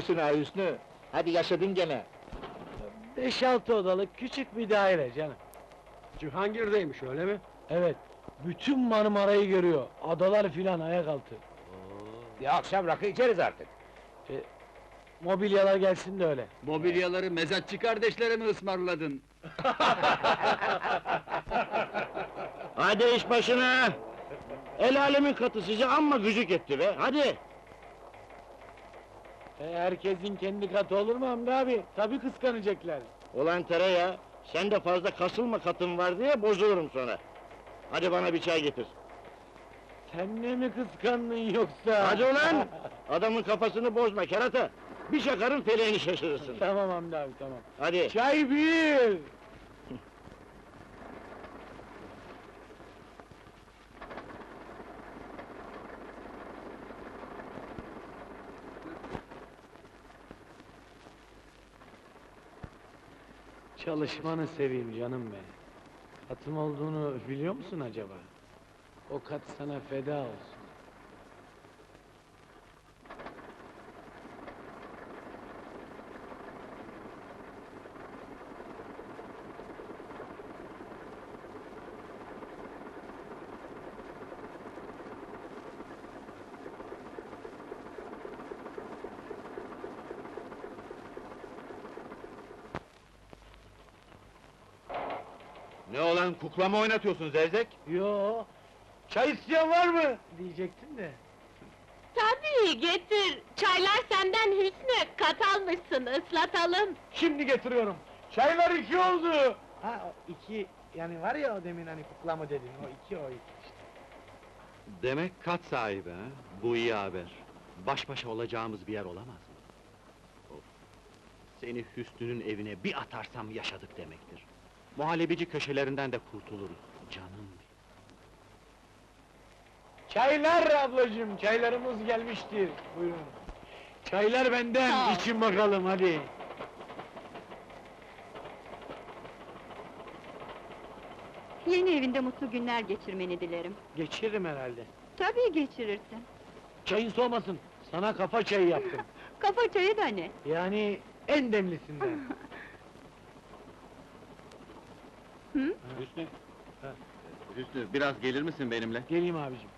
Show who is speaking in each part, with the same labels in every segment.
Speaker 1: mutlusun ha Hüsnü. Hadi yaşadın gene.
Speaker 2: Beş altı odalık küçük bir daire canım.
Speaker 3: Cihangir'deymiş öyle mi?
Speaker 2: Evet, bütün Marmara'yı görüyor. Adalar filan ayak altı.
Speaker 1: Ya akşam rakı içeriz artık.
Speaker 2: Mobilyalar gelsin de öyle.
Speaker 3: Mobilyaları mezatçı kardeşlere mi ısmarladın?
Speaker 4: Hadi iş başına! El alemin katı sizi amma gücük etti be, hadi!
Speaker 2: E, herkesin kendi katı olur mu Hamdi abi? Tabii kıskanacaklar.
Speaker 4: Ulan tereyağı, sen de fazla kasılma katın var diye bozulurum sonra. Hadi bana bir çay getir.
Speaker 2: Sen ne mi kıskandın yoksa?
Speaker 4: Hadi ulan! Adamın kafasını bozma kerata! Bir çakarın feleğini şaşırırsın.
Speaker 2: tamam Hamdi abi tamam.
Speaker 4: Hadi!
Speaker 2: Çay bir! Çalışmanı seveyim canım be. Katım olduğunu biliyor musun acaba? O kat sana feda olsun.
Speaker 4: Ne olan kukla mı oynatıyorsun Zevzek?
Speaker 2: Yo, çay isteyen var mı? Diyecektim de.
Speaker 5: Tabii getir. Çaylar senden Hüsnü. Kat almışsın ıslatalım.
Speaker 2: Şimdi getiriyorum. Çaylar iki oldu. Ha o iki yani var ya o demin hani kukla mı dedin o iki o iki işte.
Speaker 6: Demek kat sahibi ha? Bu iyi haber. Baş başa olacağımız bir yer olamaz mı? Of! Seni Hüsnü'nün evine bir atarsam yaşadık demektir. Muhallebici köşelerinden de kurtuluruz. Canım!
Speaker 2: Çaylar ablacığım çaylarımız gelmiştir. Buyurun. Çaylar benden
Speaker 5: Sağ ol.
Speaker 2: için bakalım hadi.
Speaker 5: Yeni evinde mutlu günler geçirmeni dilerim.
Speaker 2: Geçiririm herhalde.
Speaker 5: Tabii geçirirsin.
Speaker 2: Çayın soğumasın. Sana kafa çayı yaptım.
Speaker 5: Kafa çayı da ne?
Speaker 2: yani en demlisinden.
Speaker 5: Hı?
Speaker 6: Hüsnü!
Speaker 2: Ha.
Speaker 6: Hüsnü, biraz gelir misin benimle?
Speaker 2: Geleyim abicim.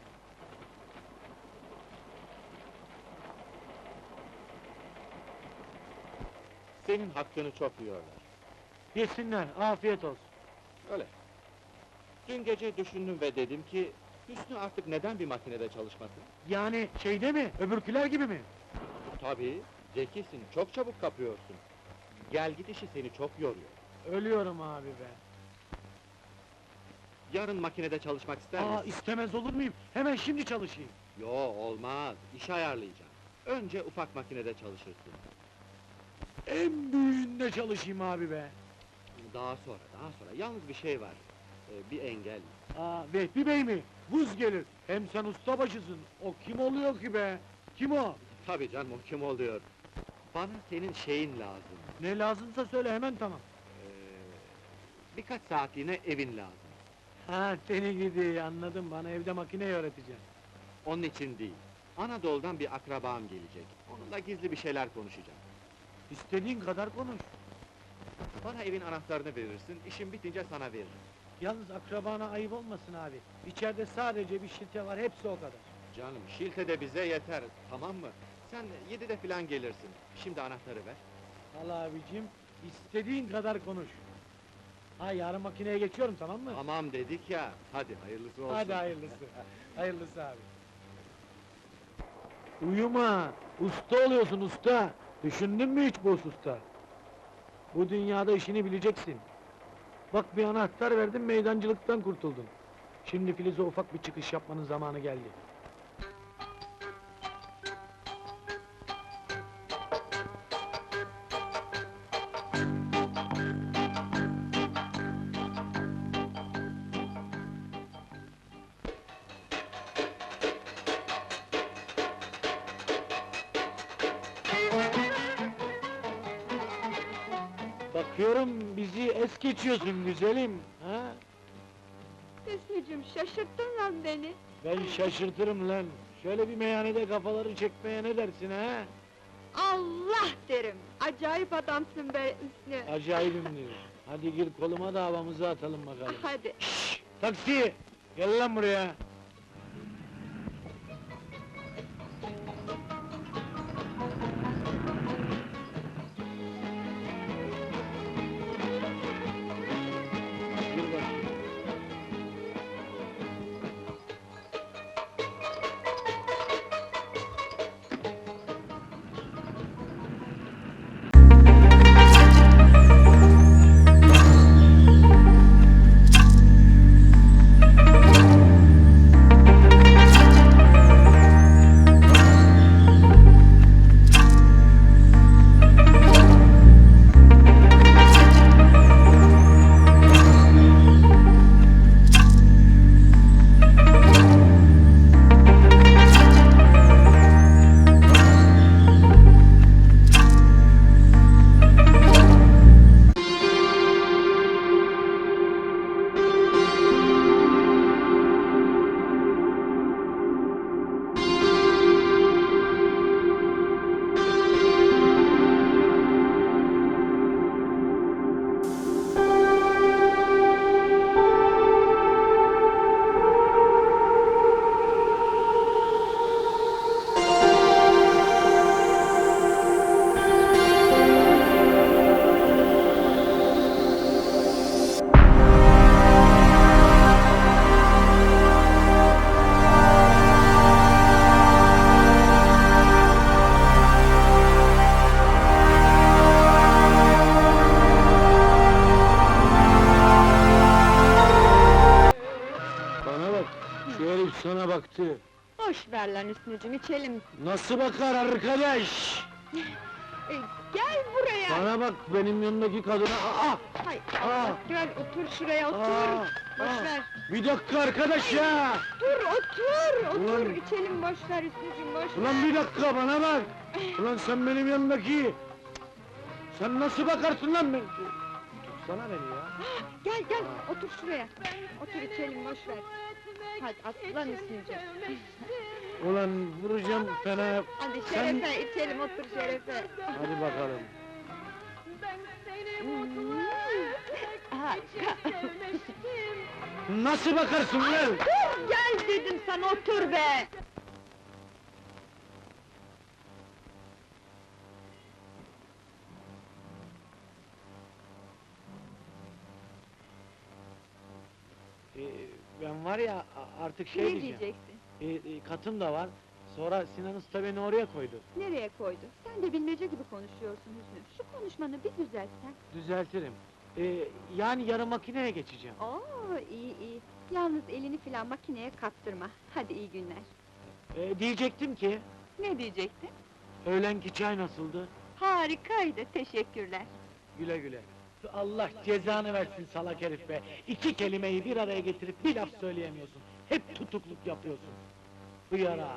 Speaker 4: Senin hakkını çok yiyorlar.
Speaker 2: Yesinler, afiyet olsun.
Speaker 4: Öyle. Dün gece düşündüm ve dedim ki... Hüsnü artık neden bir makinede çalışmasın?
Speaker 2: Yani şeyde mi, öbürküler gibi mi?
Speaker 4: Tabii, zekisin, çok çabuk kapıyorsun. Gel git işi seni çok yoruyor.
Speaker 2: Ölüyorum abi be.
Speaker 6: Yarın makinede çalışmak ister
Speaker 2: Aa
Speaker 6: misin?
Speaker 2: istemez olur muyum? Hemen şimdi çalışayım.
Speaker 6: Yo, olmaz. İş ayarlayacağım. Önce ufak makinede çalışırsın.
Speaker 2: En büyüğünde çalışayım abi be.
Speaker 6: Daha sonra, daha sonra. Yalnız bir şey var. Ee, bir engel.
Speaker 2: Aa, Vehbi Bey mi? Buz gelir. Hem sen ustabaşısın. O kim oluyor ki be? Kim o?
Speaker 6: Tabii canım, o kim oluyor? Bana senin şeyin lazım.
Speaker 2: Ne lazımsa söyle hemen tamam.
Speaker 6: Ee, birkaç saatliğine evin lazım.
Speaker 2: Ha seni gidi anladım bana evde makine öğreteceksin.
Speaker 6: Onun için değil. Anadolu'dan bir akrabam gelecek. Onunla gizli bir şeyler konuşacağım.
Speaker 2: İstediğin kadar konuş.
Speaker 6: Bana evin anahtarını verirsin, işim bitince sana veririm.
Speaker 2: Yalnız akrabana ayıp olmasın abi. İçeride sadece bir şilte var hepsi o kadar.
Speaker 6: Canım, şilte de bize yeter, tamam mı? Sen yedide filan gelirsin. Şimdi anahtarı ver.
Speaker 2: Al abicim istediğin kadar konuş. Ha yarın makineye geçiyorum tamam mı?
Speaker 6: Tamam dedik ya, hadi hayırlısı olsun.
Speaker 2: Hadi hayırlısı. hayırlısı abi. Uyuma! Usta oluyorsun usta! Düşündün mü hiç bu usta? Bu dünyada işini bileceksin. Bak bir anahtar verdim meydancılıktan kurtuldun. Şimdi Filiz'e ufak bir çıkış yapmanın zamanı geldi. Bakıyorum bizi es geçiyorsun güzelim, ha?
Speaker 5: Hüsnücüm şaşırttın lan beni.
Speaker 2: Ben şaşırtırım lan. Şöyle bir meyhanede kafaları çekmeye ne dersin ha?
Speaker 5: Allah ederim. Acayip adamsın be Hüsnü.
Speaker 2: Acayibimdir. Hadi gir koluma da havamızı atalım bakalım.
Speaker 5: Hadi.
Speaker 2: Taksi! Gel lan buraya! Sana baktı.
Speaker 5: Boş ver lan Hüsnücüm, içelim.
Speaker 2: Nasıl bakar arkadaş?
Speaker 5: E, gel buraya!
Speaker 2: Bana bak, benim yanımdaki kadına... Aa!
Speaker 5: Hay
Speaker 2: Aa!
Speaker 5: Allah, gel otur şuraya, otur!
Speaker 2: Aa!
Speaker 5: boş
Speaker 2: Aa!
Speaker 5: ver!
Speaker 2: Bir dakika arkadaş ya!
Speaker 5: Dur, otur, otur!
Speaker 2: Ulan-
Speaker 5: İçelim, boş ver Hüsnücüm, boş ver!
Speaker 2: Ulan bir dakika bana bak! Ulan sen benim yanımdaki... Sen nasıl bakarsın lan ben? Tutsana beni ya!
Speaker 5: Gel, gel, otur şuraya! Otur içelim, boş ver! Hadi aslan Hüsnücüm!
Speaker 2: Ulan vuracağım fena...
Speaker 5: Hadi
Speaker 2: Sen-
Speaker 5: şerefe, içelim, otur şerefe!
Speaker 2: Hadi bakalım.
Speaker 5: Hmm.
Speaker 2: Nasıl bakarsın lan?
Speaker 5: Dur, gel dedim sana, otur be!
Speaker 2: Ben var ya a- artık şey
Speaker 5: ne
Speaker 2: diyeceğim.
Speaker 5: diyeceksin?
Speaker 2: Ee, e, katım da var. Sonra Sinan Usta beni oraya koydu.
Speaker 5: Nereye koydu? Sen de bilmece gibi konuşuyorsun Hüsnü. Şu konuşmanı bir düzeltsen.
Speaker 2: Düzeltirim. Ee, yani yarın makineye geçeceğim.
Speaker 5: Oo, iyi iyi. Yalnız elini filan makineye kaptırma. Hadi iyi günler.
Speaker 2: Ee, diyecektim ki,
Speaker 5: Ne diyecektin?
Speaker 2: öğlenki çay nasıldı?
Speaker 5: Harikaydı, teşekkürler.
Speaker 2: Güle güle. Allah cezanı versin salak herif be! İki kelimeyi bir araya getirip bir laf söyleyemiyorsun. Hep tutukluk yapıyorsun. Hıyara!